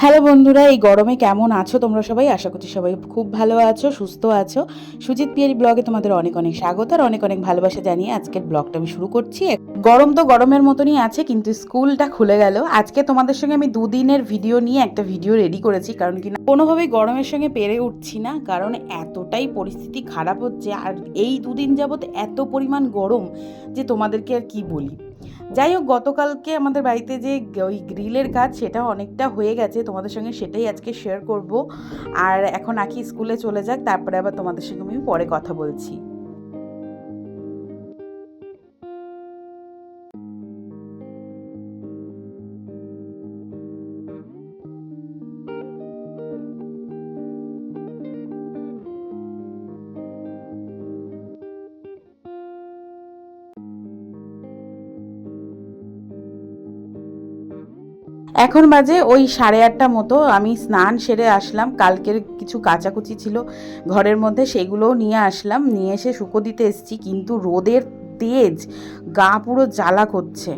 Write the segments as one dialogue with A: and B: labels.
A: Hello বন্ধুরা, এই গরমে কেমন আছো তোমরা সবাই? আশা করছি সবাই খুব ভালো আছো, সুস্থ আছো। সুজিত পিয়ারি ব্লগে তোমাদের অনেক অনেক স্বাগত আর অনেক অনেক ভালোবাসা জানিয়ে আজকের ব্লগটা আমি শুরু করছি। গরম তো গরমের মতনই আছে, কিন্তু স্কুলটা খুলে গেল। আজকে তোমাদের সঙ্গে আমি দুদিনের ভিডিও নিয়ে একটা ভিডিও রেডি করেছি, কারণ কি কোনোভাবেই গরমের সঙ্গে পেরে উঠছি না, কারণ এতটাই পরিস্থিতি খারাপ হচ্ছে। আর এই দুদিন যাবত এত পরিমাণ গরম যে তোমাদেরকে আর কি বলি? যাই হোক গতকালকে আমাদের বাড়িতে যে ওই গ্রিলের কাজ সেটা অনেকটা হয়ে গেছে। তোমাদের সঙ্গে সেটাই আজকে শেয়ার করব। আর এখন আঁকি স্কুলে চলে যাক, তারপরে আবার তোমাদের সঙ্গে আমি পরে কথা বলছি। এখন বাজে ওই সাড়ে আটটা মতো। আমি স্নান সেরে আসলাম। কালকের কিছু কাচাকুচি ছিল ঘরের মধ্যে, সেগুলোও নিয়ে আসলাম। নিয়ে এসে শুকো দিতে এসেছি, কিন্তু রোদের তেজ গা পুরো জ্বালা করছে।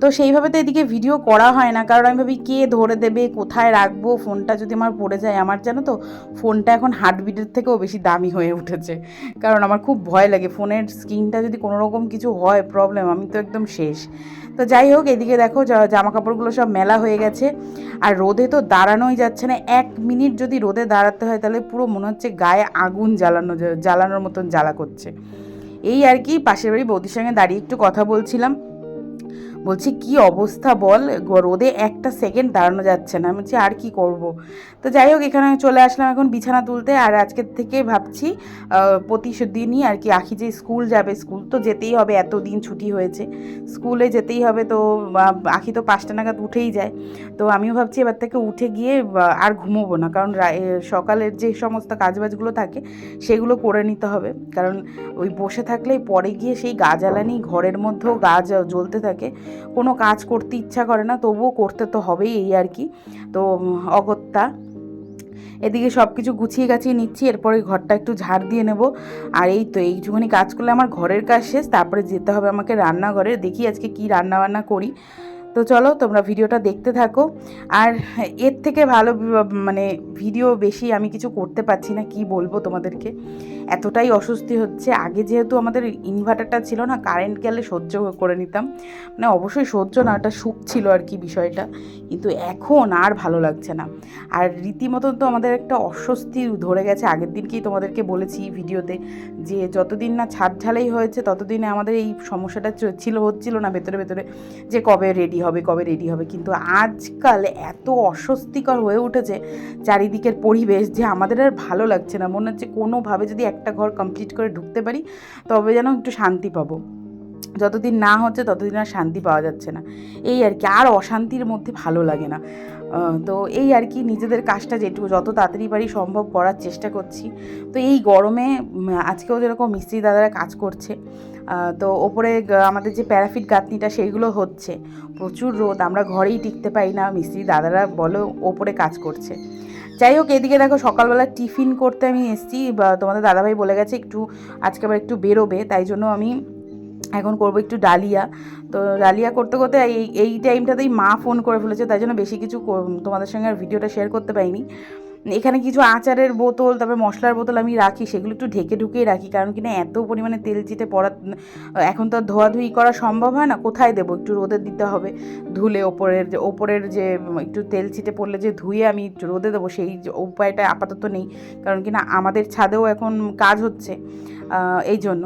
A: তো সেইভাবে তো এদিকে ভিডিও করা হয় না। কারণ আমি ভাবি, কে ধরে দেবে, কোথায় রাখব? ফোনটা যদি আমার পড়ে যায়, আমার জানো তো, ফোনটা এখন হার্টবিটের থেকেও বেশি দামি হয়ে উঠেছে। কারণ আমার খুব ভয় লাগে, ফোনের স্ক্রিনটা যদি কোনো রকম কিছু হয় প্রবলেম আমি তো একদম শেষ। তো যাই হোক, এদিকে দেখো জামা কাপড়গুলো সব মেলা হয়ে গেছে। আর রোদে তো দাঁড়ানোই যাচ্ছে না। এক মিনিট যদি রোদে দাঁড়াতে হয়, তাহলে পুরো মনে হচ্ছে গায়ে আগুন জ্বালানো, জ্বালানোর মতন জ্বালা করছে। এই আর কি পাশের বাড়ি বৌদির সঙ্গে দাঁড়িয়ে একটু কথা বলছিলাম। বলছি, কি অবস্থা বল? রোদে একটা সেকেন্ড দাঁড়ানো যাচ্ছে না। বলছি, আর কি করব? তো যাই হোক, এখানে চলে আসলাম এখন বিছানা তুলতে। আর আজকের থেকে ভাবছি প্রতিদিনই আর কি, আখি যে স্কুল যাবে, স্কুল তো যেতেই হবে এত দিন ছুটি হয়েছে। স্কুলে যেতেই হবে তো আখি তো পাঁচটা নাগাদ উঠেই যায়। তো আমিও ভাবছি, এবার থেকে উঠে গিয়ে আর ঘুমোবো না। কারণ সকালের যে সমস্ত কাজবাজগুলো থাকে, সেগুলো করে নিতে হবে। কারণ ওই বসে থাকলে পরে গিয়ে সেই গা জ্বালানি, ঘরের মধ্যেও গা জ্বলতে থাকে। কোনো কাজ করতে ইচ্ছা করে না, তবুও করতে তো হবেই এই আর কি। তো অগত্যা। এদিকে সব কিছু গুছিয়ে গাছিয়ে নিচ্ছি, এরপরে ঘরটা একটু ঝাড় দিয়ে নেব। আর এই তো এইটুখানি কাজ করলে আমার ঘরের কাজ শেষ, তারপরে যেতে হবে আমাকে রান্নাঘরে। দেখি আজকে কি রান্না বান্না করি। তো চলো তোমরা ভিডিওটা দেখতে থাকো। আর এর থেকে ভালো মানে ভিডিও বেশি আমি কিছু করতে পারছি না, কি বলব তোমাদেরকে? এতটাই অস্বস্তি হচ্ছে। আগে যেহেতু আমাদের ইনভার্টারটা ছিল না কারেন্ট গেলে সহ্য করে নিতাম। মানে অবশ্যই সহ্য না, ওটা সুখ ছিল আর কি বিষয়টা। কিন্তু এখন আর ভালো লাগছে না। আর রীতিমতন তো আমাদের একটা অস্বস্তি ধরে গেছে। আগের দিনকেই তোমাদেরকে বলেছি ভিডিওতে যে যতদিন না ছাদ ঝালাই হয়েছে, ততদিনে আমাদের এই সমস্যাটা ছিল, হচ্ছিল না ভেতরে ভেতরে যে কবে রেডি হবে, কবে রেডি হবে। কিন্তু আজকাল এত অস্বস্তিকর হয়ে উঠেছে চারিদিকের পরিবেশ যে আমাদের আর ভালো লাগছে না। মনে হচ্ছে কোনোভাবে যদি একটা ঘর কমপ্লিট করে ঢুকতে পারি, তবে যেন একটু শান্তি পাবো। যতদিন না হচ্ছে, ততদিন আর শান্তি পাওয়া যাচ্ছে না। এই আর কি, আর অশান্তির মধ্যে ভালো লাগে না। তো এই আর কি নিজেদের কাজটা যেটুকু, যত তাড়াতাড়ি পারি সম্ভব করার চেষ্টা করছি। তো এই গরমে আজকেও যেরকম মিস্ত্রি দাদারা কাজ করছে তো ওপরে আমাদের যে প্যারাফিট গাঁথনিটা সেইগুলো হচ্ছে। প্রচুর রোদ, আমরা ঘরেই টিকতে পারি না, মিস্ত্রি দাদারা বলো ওপরে কাজ করছে। যাই হোক, এদিকে দেখো সকালবেলা টিফিন করতে আমি এসেছি, বা তোমাদের দাদাভাই বলে গেছে একটু, আজকে আবার একটু বেরোবে, তাই জন্য আমি এখন করব একটু ডালিয়া। তো ডালিয়া করতে করতে এই এই টাইমটাতেই মা ফোন করে ফেলেছে, তাই জন্য বেশি কিছু তোমাদের সঙ্গে আর ভিডিওটা শেয়ার করতে পারিনি। এখানে কিছু আচারের বোতল, তারপরে মশলার বোতল আমি রাখি, সেগুলো একটু ঢেকে ঢুকেই রাখি, কারণ কিনা এত পরিমাণে তেল চিটে পড়া, এখন তো আর ধোয়াধুয়ি করা সম্ভব হয় না, কোথায় দেবো? একটু রোদে দিতে হবে, ধুলে ওপরের যে ওপরের যে, একটু তেল চিটে পড়লে যে ধুয়ে আমি রোদে দেবো, সেই উপায়টা আপাতত নেই, কারণ কিনা আমাদের ছাদেও এখন কাজ হচ্ছে এই জন্য।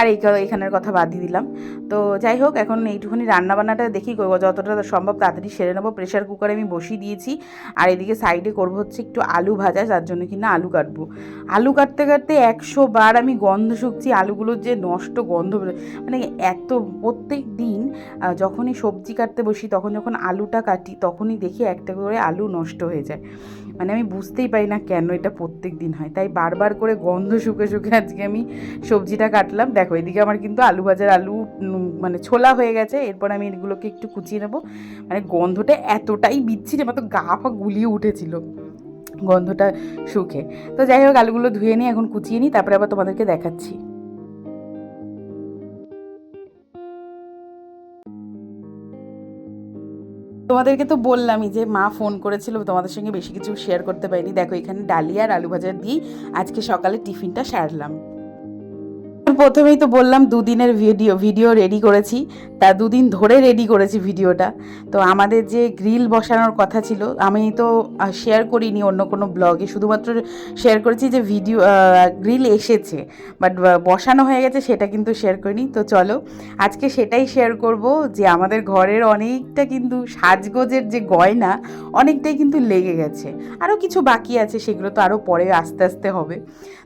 A: আর এই এখানের কথা বাদ দিয়ে দিলাম। তো যাই হোক, এখন এইটুকুনি রান্নাবান্নাটা দেখি যতটা সম্ভব তাড়াতাড়ি সেরে নেব। প্রেশার কুকারে আমি বসিয়ে দিয়েছি। আর এদিকে সাইডে করব হচ্ছে একটু আলু ভাজা, যার জন্য কিনা আলু কাটবো। আলু কাটতে কাটতে একশো বার আমি গন্ধ শুকছি। আলুগুলোর যে নষ্ট গন্ধ মানে এত প্রত্যেক দিন যখনই সবজি কাটতে বসি, তখন যখন আলুটা কাটি, তখনই দেখি একটা করে আলু নষ্ট হয়ে যায়। মানে আমি বুঝতেই পারি না কেন এটা প্রত্যেক দিন হয়। তাই বারবার করে গন্ধ শুকে শুকে আজকে আমি সবজিটা কাটলাম। দেখো, এদিকে আমার কিন্তু আলু ভাজার আলু মানে ছোলা হয়ে গেছে। এরপর আমি এগুলোকে একটু কুচিয়ে নেব। মানে গন্ধটা এতটাই বিচ্ছিরি মতো গা ফা গুলিয়ে উঠেছিল গন্ধটা শুকে। তো যাই হোক, আলুগুলো ধুয়ে নিই এখন কুচিয়ে নিই, তারপরে আবার তোমাদেরকে দেখাচ্ছি। তোমাদেরকে তো বললামই যে মা ফোন করেছিল, তোমাদের সঙ্গে বেশি কিছু শেয়ার করতে পারিনি। দেখো, এখানে ডালিয়া আর আলু ভাজা দিয়ে আজকে সকালে টিফিনটা সারলাম। প্রথমেই তো বললাম দুদিনের ভিডিও ভিডিও রেডি করেছি। তা দুদিন ধরে রেডি করেছি ভিডিওটা। তো আমাদের যে গ্রিল বসানোর কথা ছিল, আমি তো শেয়ার করিনি অন্য কোনো ব্লগে শুধুমাত্র শেয়ার করেছি যে ভিডিও গ্রিল এসেছে। বাট বসানো হয়ে গেছে, সেটা কিন্তু শেয়ার করিনি। তো চলো, আজকে সেটাই শেয়ার করব যে আমাদের ঘরের অনেকটা কিন্তু সাজগোজের যে গয়না, অনেকটাই কিন্তু লেগে গেছে। আরও কিছু বাকি আছে, সেগুলো তো আরও পরে আস্তে আস্তে হবে।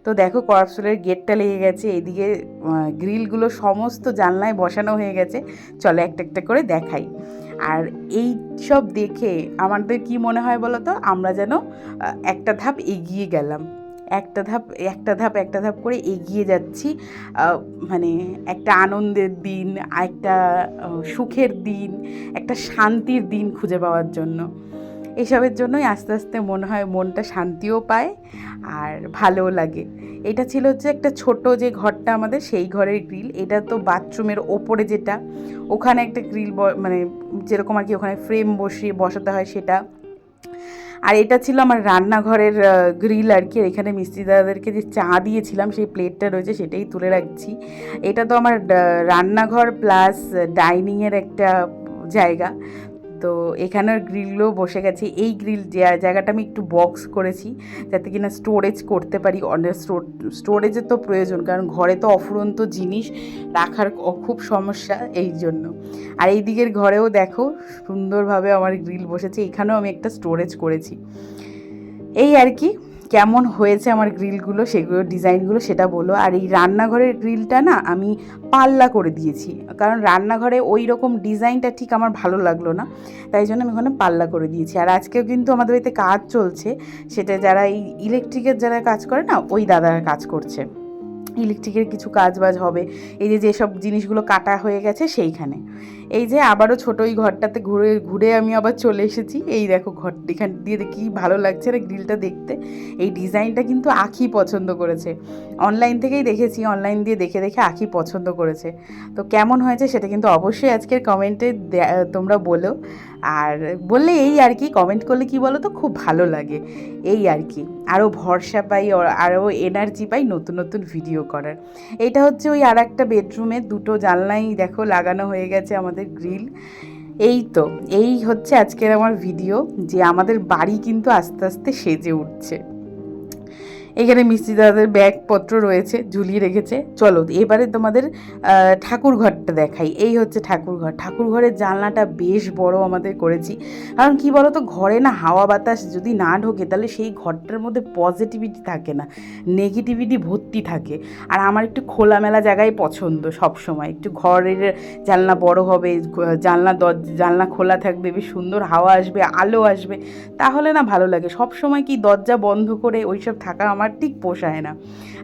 A: তো দেখো করাপসুলের গেটটা লেগে গেছে এদিকে গ্রিলগুলো সমস্ত জানলায় বসানো হয়ে গেছে। চলো একটা একটা করে দেখাই। আর এই সব দেখে আমাদের কি মনে হয় বলো তো? আমরা যেন একটা ধাপ এগিয়ে গেলাম। একটা ধাপ একটা ধাপ একটা ধাপ করে এগিয়ে যাচ্ছি। মানে একটা আনন্দের দিন একটা সুখের দিন, একটা শান্তির দিন খুঁজে পাওয়ার জন্য। এসবের জন্যই আস্তে আস্তে মনে হয় মনটা শান্তিও পায় আর ভালোও লাগে। এটা ছিল হচ্ছে একটা ছোট যে ঘরটা আমাদের, সেই ঘরের গ্রিল। এটা তো বাথরুমের ওপরে যেটা, ওখানে একটা গ্রিল মানে যেরকম আর কি ওখানে ফ্রেম বসিয়ে বসাতে হয় সেটা। আর এটা ছিল আমার রান্নাঘরের গ্রিল আর কি। এখানে মিস্ত্রি দাদাদেরকে যে চা দিয়েছিলাম, সেই প্লেটটা রয়েছে সেটাই তুলে রাখছি। এটা তো আমার রান্নাঘর প্লাস ডাইনিংয়ের একটা জায়গা। তো এখানের গ্রিলও বসে গেছে। এই গ্রিল জায়গাটা আমি একটু বক্স করেছি, যাতে কিনা স্টোরেজ করতে পারি। অনেক স্টোরেজের তো প্রয়োজন, কারণ ঘরে তো অফুরন্ত জিনিস রাখার খুব সমস্যা এই জন্য। আর এই দিকের ঘরেও দেখো, সুন্দরভাবে আমার গ্রিল বসেছে। এখানেও আমি একটা স্টোরেজ করেছি। এই আর কি। কেমন হয়েছে আমার গ্রিলগুলো, সেগুলো, ডিজাইনগুলো সেটা বলো। আর এই রান্নাঘরের গ্রিলটা না আমি পাল্লা করে দিয়েছি। কারণ রান্নাঘরে ওই রকম ডিজাইনটা ঠিক আমার ভালো লাগল না। তাই জন্য আমি ওখানে পাল্লা করে দিয়েছি। আর আজকেও কিন্তু আমাদের বাড়িতে কাজ চলছে। সেটা যারা এই ইলেকট্রিকের যারা কাজ করে না, ওই দাদারা কাজ করছে। ইলেকট্রিকের কিছু কাজ বাজ হবে। এই যে যেসব জিনিসগুলো কাটা হয়ে গেছে সেইখানে। এই যে আবারও ছোটো ওই ঘরটাতে ঘুরে ঘুরে আমি আবার চলে এসেছি। এই দেখো ঘর, এখান দিয়ে কি ভালো লাগছে না গ্রিলটা দেখতে। এই ডিজাইনটা কিন্তু আখি পছন্দ করেছে। অনলাইন থেকেই দেখেছি অনলাইন দিয়ে দেখে দেখে আখি পছন্দ করেছে। তো কেমন হয়েছে সেটা কিন্তু অবশ্যই আজকের কমেন্টে তোমরা বলো। আর বললে এই আর কি কমেন্ট করলে কি বলো তো খুব ভালো লাগে। এই আর কি। আরও ভরসা পাই, আরও এনার্জি পাই নতুন নতুন ভিডিও করার। এটা হচ্ছে ওই আর একটা বেডরুমে, দুটো জানলাই দেখো লাগানো হয়ে গেছে আমাদের গ্রিল। এই তো, এই হচ্ছে আজকের আমার ভিডিও, যে আমাদের বাড়ি কিন্তু আস্তে আস্তে সেজে উঠছে। এখানে মিস্ত্রি দাদাদের ব্যাগপত্র রয়েছে, ঝুলিয়ে রেখেছে। চলো, এবারে তোমাদের ঠাকুর ঘরটা দেখাই। এই হচ্ছে ঠাকুর ঘর ঠাকুর ঘরের জানলাটা বেশ বড় আমাদের করেছি। কারণ কি বলো তো ঘরে না হাওয়া বাতাস যদি না ঢোকে, তাহলে সেই ঘরটার মধ্যে পজিটিভিটি থাকে না নেগেটিভিটি ভর্তি থাকে। আর আমার একটু খোলামেলা জায়গায় পছন্দ সব সময় একটু ঘরের জানলা বড় হবে জানলা জানলা খোলা থাকবে, বেশ সুন্দর হাওয়া আসবে, আলো আসবে, তাহলে না ভালো লাগে। সব সময় কি দরজা বন্ধ করে ওইসব থাকা আমার ঠিক পোষায় না।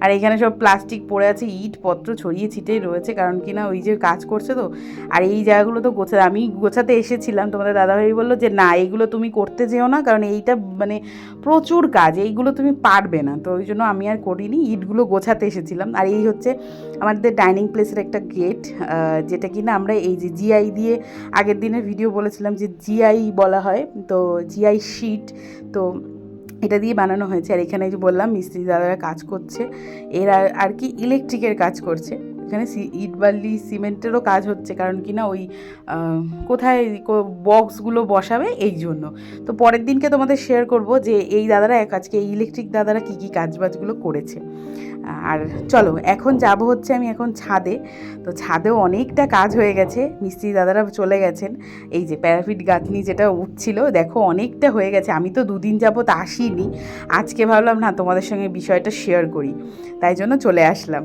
A: আর এখানে সব প্লাস্টিক পড়ে আছে ইট পত্র ছড়িয়ে ছিটেই রয়েছে, কারণ কি না ওই যে কাজ করছে তো। আর এই জায়গাগুলো তো গোছা আমি গোছাতে এসেছিলাম, তোমাদের দাদাভাই বলল যে, না এইগুলো তুমি করতে যেও না, কারণ এইটা মানে প্রচুর কাজ, এইগুলো তুমি পারবে না। তো ওই জন্য আমি আর করিনি, ইটগুলো গোছাতে এসেছিলাম। আর এই হচ্ছে আমাদের ডাইনিং প্লেসের একটা গেট যেটা কি না আমরা এই যে জিআই দিয়ে আগের দিনের ভিডিও বলেছিলাম যে জিআই বলা হয়, তো জিআই শিট তো এটা দিয়ে বানানো হয়েছে। আর এখানে যে বললাম, মিস্ত্রি দাদারা কাজ করছে। এরা আর কি ইলেকট্রিকের কাজ করছে। এখানে ইট বালি, সিমেন্টেরও কাজ হচ্ছে, কারণ কি না ওই কোথায় বক্সগুলো বসাবে এই জন্য। তো পরের দিনকে তোমাদের শেয়ার করব যে এই দাদারা এক, আজকে এই ইলেকট্রিক দাদারা কী কী কাজবাজগুলো করেছে। আর চলো, এখন যাব হচ্ছে আমি এখন ছাদে। তো ছাদেও অনেকটা কাজ হয়ে গেছে, মিস্ত্রি দাদারা চলে গেছেন। এই যে প্যারাফিট গাঁথনি যেটা উঠছিল, দেখো অনেকটা হয়ে গেছে। আমি তো দুদিন যাবত আসিনি। আজকে ভাবলাম, না, তোমাদের সঙ্গে বিষয়টা শেয়ার করি। তাই জন্য চলে আসলাম।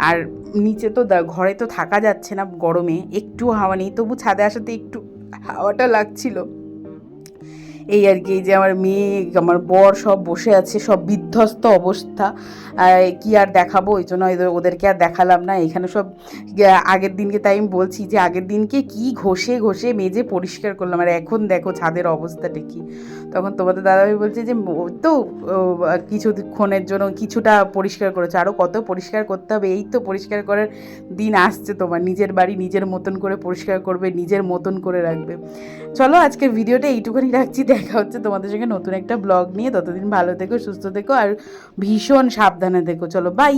A: আর নিচে তো ঘরে তো থাকা যাচ্ছে না গরমে, একটু হাওয়া নেই, তবু ছাদে আসাতে একটু হাওয়াটা লাগছিল। এই আর কি, এই যে আমার মেয়ে, আমার বর সব বসে আছে, সব বিধ্বস্ত অবস্থা। কি আর দেখাবো? ওই জন্য ওদেরকে আর দেখালাম না। এখানে সব আগের দিনকে তাই আমি বলছি যে, আগের দিনকে কি ঘষে ঘষে মেজে পরিষ্কার করলাম। আর এখন দেখো ছাদের অবস্থাটা কি। তখন তোমাদের দাদাভাই বলছে যে তো কিছুক্ষণের জন্য কিছুটা পরিষ্কার করেছে। আরও কত পরিষ্কার করতে হবে? এই তো পরিষ্কার করার দিন আসছে তোমার। নিজের বাড়ি নিজের মতন করে পরিষ্কার করবে, নিজের মতন করে রাখবে। চলো আজকের ভিডিওটা এইটুকুনি রাখছি। দেখা হচ্ছে তোমাদের সঙ্গে নতুন একটা ব্লগ নিয়ে। ততদিন ভালো থেকো, সুস্থ থেকো, আর ভীষণ সাবধানে থেকো। চলো বাই